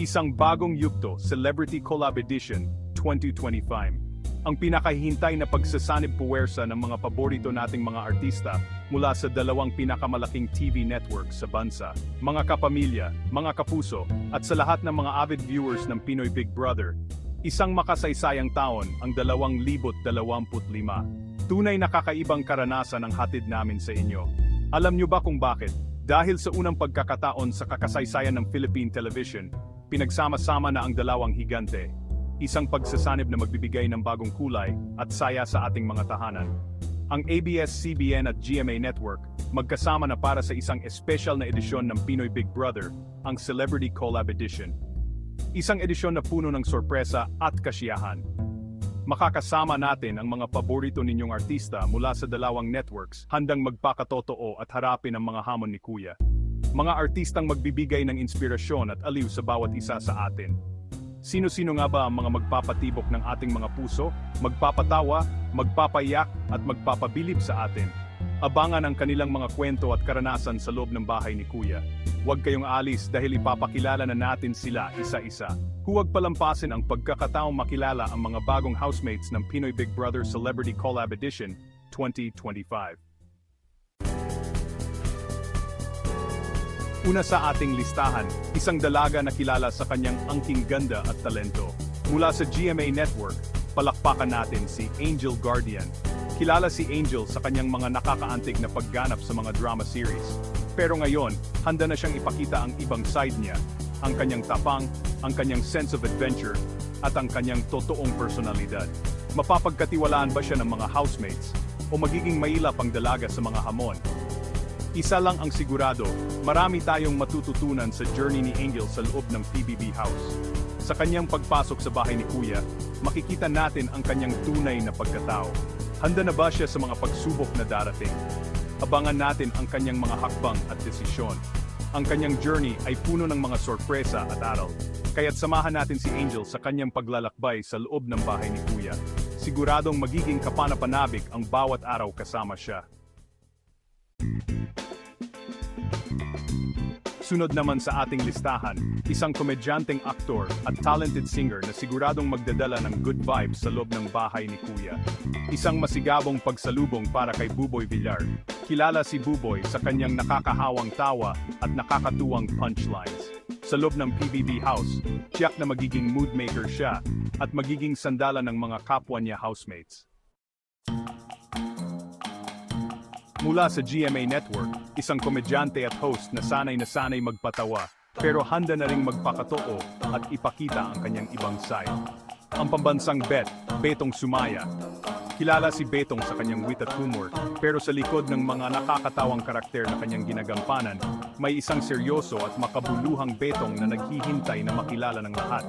Isang bagong yugto, Celebrity Collab Edition 2025. Ang pinakahihintay na pagsasanib puwersa ng mga paborito nating mga artista mula sa dalawang pinakamalaking TV network sa bansa. Mga kapamilya, mga kapuso, at sa lahat ng mga avid viewers ng Pinoy Big Brother, isang makasaysayang taon ang 2025. Tunay na kakaibang karanasan ang hatid namin sa inyo. Alam niyo ba kung bakit? Dahil sa unang pagkakataon sa kakasaysayan ng Philippine Television, pinagsama-sama na ang dalawang higante. Isang pagsasanib na magbibigay ng bagong kulay at saya sa ating mga tahanan. Ang ABS-CBN at GMA Network magkasama na para sa isang espesyal na edisyon ng Pinoy Big Brother, ang Celebrity Collab Edition. Isang edisyon na puno ng sorpresa at kasiyahan. Makakasama natin ang mga paborito ninyong artista mula sa dalawang networks handang magpakatotoo at harapin ang mga hamon ni Kuya. Mga artistang magbibigay ng inspirasyon at aliw sa bawat isa sa atin. Sino-sino nga ba ang mga magpapatibok ng ating mga puso, magpapatawa, magpapayak at magpapabilib sa atin? Abangan ang kanilang mga kwento at karanasan sa loob ng bahay ni Kuya. Huwag kayong alis dahil ipapakilala na natin sila isa-isa. Huwag palampasin ang pagkakataong makilala ang mga bagong housemates ng Pinoy Big Brother Celebrity Collab Edition 2025. Una sa ating listahan, isang dalaga na kilala sa kanyang angking ganda at talento. Mula sa GMA Network, palakpakan natin si Angel Guardian. Kilala si Angel sa kanyang mga nakakaantig na pagganap sa mga drama series. Pero ngayon, handa na siyang ipakita ang ibang side niya, ang kanyang tapang, ang kanyang sense of adventure, at ang kanyang totoong personalidad. Mapapagkatiwalaan ba siya ng mga housemates? O magiging mailap ang dalaga sa mga hamon? Isa lang ang sigurado, marami tayong matututunan sa journey ni Angel sa loob ng PBB House. Sa kanyang pagpasok sa bahay ni Kuya, makikita natin ang kanyang tunay na pagkatao. Handa na ba siya sa mga pagsubok na darating? Abangan natin ang kanyang mga hakbang at desisyon. Ang kanyang journey ay puno ng mga sorpresa at aral. Kaya't samahan natin si Angel sa kanyang paglalakbay sa loob ng bahay ni Kuya. Siguradong magiging kapanapanabik ang bawat araw kasama siya. Sunod naman sa ating listahan, isang komedyanteng aktor at talented singer na siguradong magdadala ng good vibes sa loob ng bahay ni Kuya. Isang masigabong pagsalubong para kay Buboy Villar. Kilala si Buboy sa kanyang nakakahawang tawa at nakakatuwang punchlines. Sa loob ng PBB House, tiyak na magiging mood maker siya at magiging sandala ng mga kapwa niya housemates. Mula sa GMA Network, isang komedyante at host na sanay na sanay magpatawa, pero handa na ring magpakatoo at ipakita ang kanyang ibang side. Ang pambansang Bet, Betong Sumaya. Kilala si Betong sa kanyang wit at humor, pero sa likod ng mga nakakatawang karakter na kanyang ginagampanan, may isang seryoso at makabuluhang Betong na naghihintay na makilala ng lahat.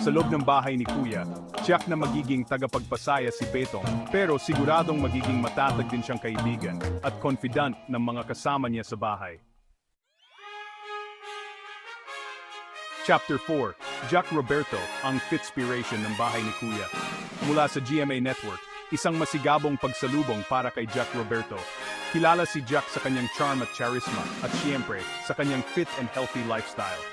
Sa loob ng bahay ni Kuya, tiyak na magiging tagapagpasaya si Betong, pero siguradong magiging matatag din siyang kaibigan at confident ng mga kasama niya sa bahay. Chapter 4, Jack Roberto, ang Fitspiration ng bahay ni Kuya. Mula sa GMA Network, isang masigabong pagsalubong para kay Jack Roberto. Kilala si Jack sa kanyang charm at charisma at siyempre sa kanyang fit and healthy lifestyle.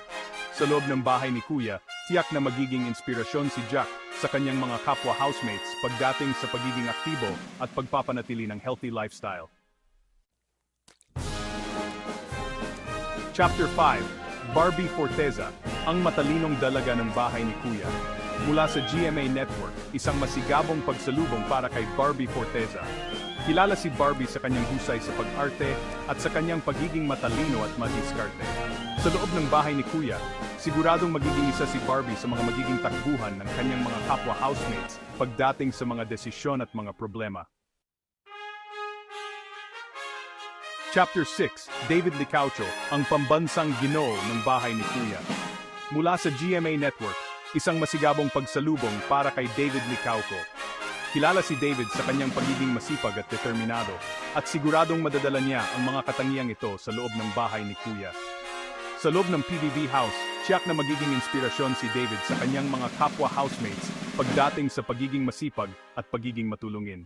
Sa loob ng bahay ni Kuya, tiyak na magiging inspirasyon si Jack sa kanyang mga kapwa housemates pagdating sa pagiging aktibo at pagpapanatili ng healthy lifestyle. Chapter 5, Barbie Forteza, ang matalinong dalaga ng bahay ni Kuya. Mula sa GMA Network, isang masigabong pagsalubong para kay Barbie Forteza. Kilala si Barbie sa kanyang husay sa pag-arte at sa kanyang pagiging matalino at madiskarte. Sa loob ng bahay ni Kuya, siguradong magiging isa si Barbie sa mga magiging takbuhan ng kanyang mga kapwa housemates pagdating sa mga desisyon at mga problema. Chapter 6, David Licaucho, ang pambansang ginoo ng bahay ni Kuya. Mula sa GMA Network, isang masigabong pagsalubong para kay David Licauco. Kilala si David sa kanyang pagiging masipag at determinado, at siguradong madadala niya ang mga katangiang ito sa loob ng bahay ni Kuya. Sa loob ng PBB House, tiyak na magiging inspirasyon si David sa kanyang mga kapwa housemates pagdating sa pagiging masipag at pagiging matulungin.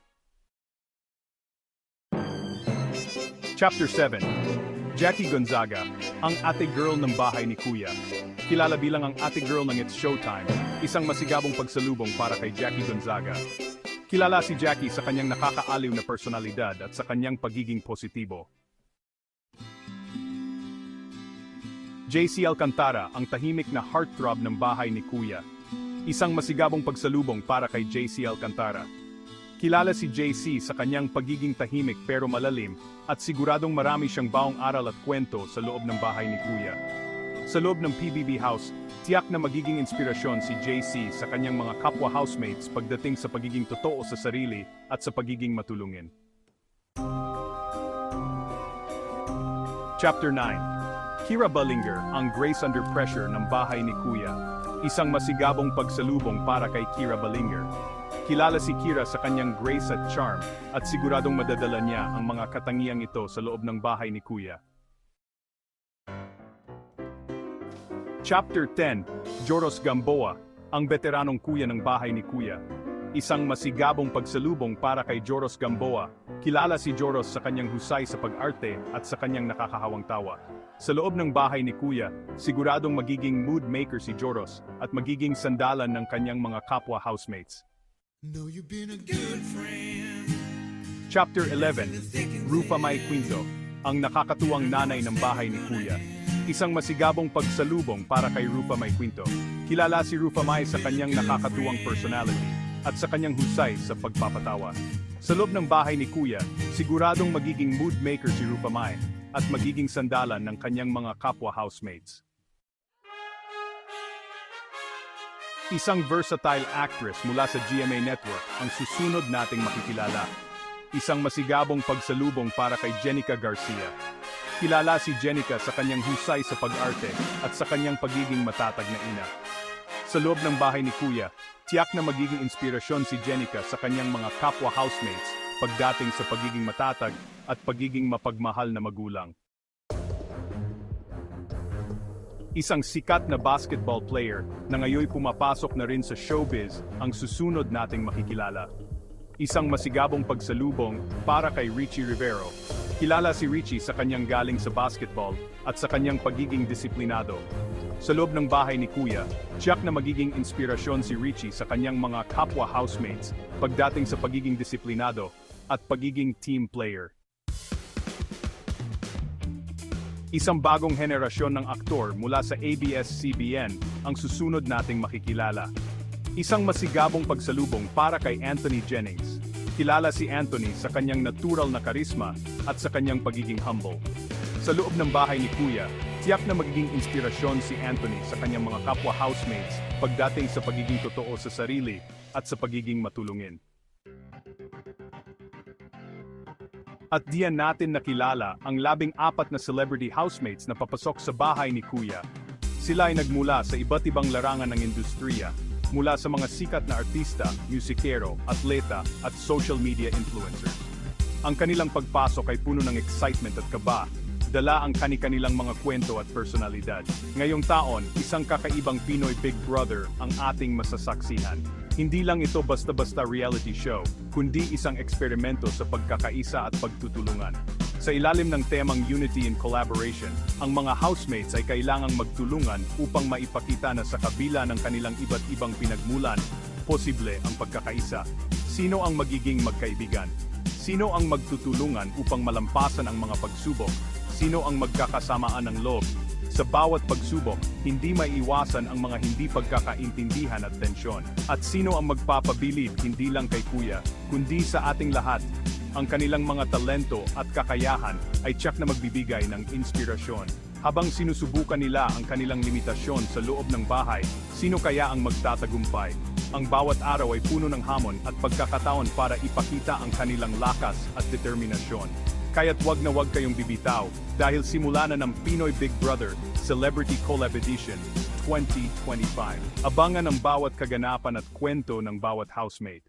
Chapter 7 Jackie Gonzaga, ang ate girl ng bahay ni Kuya. kilala bilang ang ate girl ng It's Showtime, isang masigabong pagsalubong para kay Jackie Gonzaga. Kilala si Jackie sa kanyang nakakaaliw na personalidad at sa kanyang pagiging positibo. JC Alcantara ang tahimik na heartthrob ng bahay ni Kuya. Isang masigabong pagsalubong para kay JC Alcantara. Kilala si JC sa kanyang pagiging tahimik pero malalim at siguradong marami siyang baong aral at kwento sa loob ng bahay ni Kuya. Sa loob ng PBB House, tiyak na magiging inspirasyon si JC sa kanyang mga kapwa housemates pagdating sa pagiging totoo sa sarili at sa pagiging matulungin. Chapter 9 Kira Ballinger, ang Grace Under Pressure ng bahay ni Kuya. Isang masigabong pagsalubong para kay Kira Ballinger. Kilala si Kira sa kanyang grace at charm at siguradong madadala niya ang mga katangiang ito sa loob ng bahay ni Kuya. Chapter 10 Joros Gamboa, ang veteranong kuya ng bahay ni Kuya. Isang masigabong pagsalubong para kay Joros Gamboa. Kilala si Joros sa kanyang husay sa pag-arte at sa kanyang nakakahawang tawa. Sa loob ng bahay ni Kuya, siguradong magiging mood maker si Joros at magiging sandalan ng kanyang mga kapwa housemates. Know you've been a good friend. Chapter 11 Rufa May Quinto, ang nakakatuwang nanay ng bahay ni Kuya. Isang masigabong pagsalubong para kay Rufa May Quinto. Kilala si Rufa May sa kanyang nakakatuwang personality at sa kanyang husay sa pagpapatawa. Sa loob ng bahay ni Kuya, siguradong magiging mood maker si Rufa May at magiging sandalan ng kanyang mga kapwa housemates. Isang versatile actress mula sa GMA Network ang susunod nating makikilala. Isang masigabong pagsalubong para kay Jenica Garcia. Kilala si Jenica sa kanyang husay sa pag-arte at sa kanyang pagiging matatag na ina. Sa loob ng bahay ni Kuya, tiyak na magiging inspirasyon si Jenica sa kanyang mga kapwa housemates pagdating sa pagiging matatag at pagiging mapagmahal na magulang. Isang sikat na basketball player na ngayon pumapasok na rin sa showbiz ang susunod nating makikilala. Isang masigabong pagsalubong para kay Richie Rivero. Kilala si Richie sa kanyang galing sa basketball at sa kanyang pagiging disiplinado. Sa loob ng bahay ni Kuya, tiyak na magiging inspirasyon si Richie sa kanyang mga kapwa housemates pagdating sa pagiging disiplinado at pagiging team player. Isang bagong henerasyon ng aktor mula sa ABS-CBN ang susunod nating makikilala. Isang masigabong pagsalubong para kay Anthony Jennings. Kilala si Anthony sa kanyang natural na karisma at sa kanyang pagiging humble. Sa loob ng bahay ni Kuya, tiyak na magiging inspirasyon si Anthony sa kanyang mga kapwa housemates pagdating sa pagiging totoo sa sarili at sa pagiging matulungin. At diyan natin nakilala ang labing apat na celebrity housemates na papasok sa bahay ni Kuya. Sila ay nagmula sa iba't ibang larangan ng industriya, mula sa mga sikat na artista, musikero, atleta, at social media influencers. Ang kanilang pagpasok ay puno ng excitement at kaba, dala ang kani-kanilang mga kwento at personalidad. Ngayong taon, isang kakaibang Pinoy Big Brother ang ating masasaksihan. Hindi lang ito basta-basta reality show, kundi isang eksperimento sa pagkakaisa at pagtutulungan. Sa ilalim ng temang Unity and Collaboration, ang mga housemates ay kailangang magtulungan upang maipakita na sa kabila ng kanilang iba't ibang pinagmulan, posible ang pagkakaisa. Sino ang magiging magkaibigan? Sino ang magtutulungan upang malampasan ang mga pagsubok? Sino ang magkakasamaan ng loob? Sa bawat pagsubok, hindi maiiwasan ang mga hindi pagkakaintindihan at tensyon. At sino ang magpapabilib hindi lang kay Kuya, kundi sa ating lahat? Ang kanilang mga talento at kakayahan ay tiyak na magbibigay ng inspirasyon. Habang sinusubukan nila ang kanilang limitasyon sa loob ng bahay, sino kaya ang magtatagumpay? Ang bawat araw ay puno ng hamon at pagkakataon para ipakita ang kanilang lakas at determinasyon. Kaya't wag na wag kayong bibitaw dahil simula na ng Pinoy Big Brother Celebrity Collab Edition 2025. Abangan ang bawat kaganapan at kwento ng bawat housemate.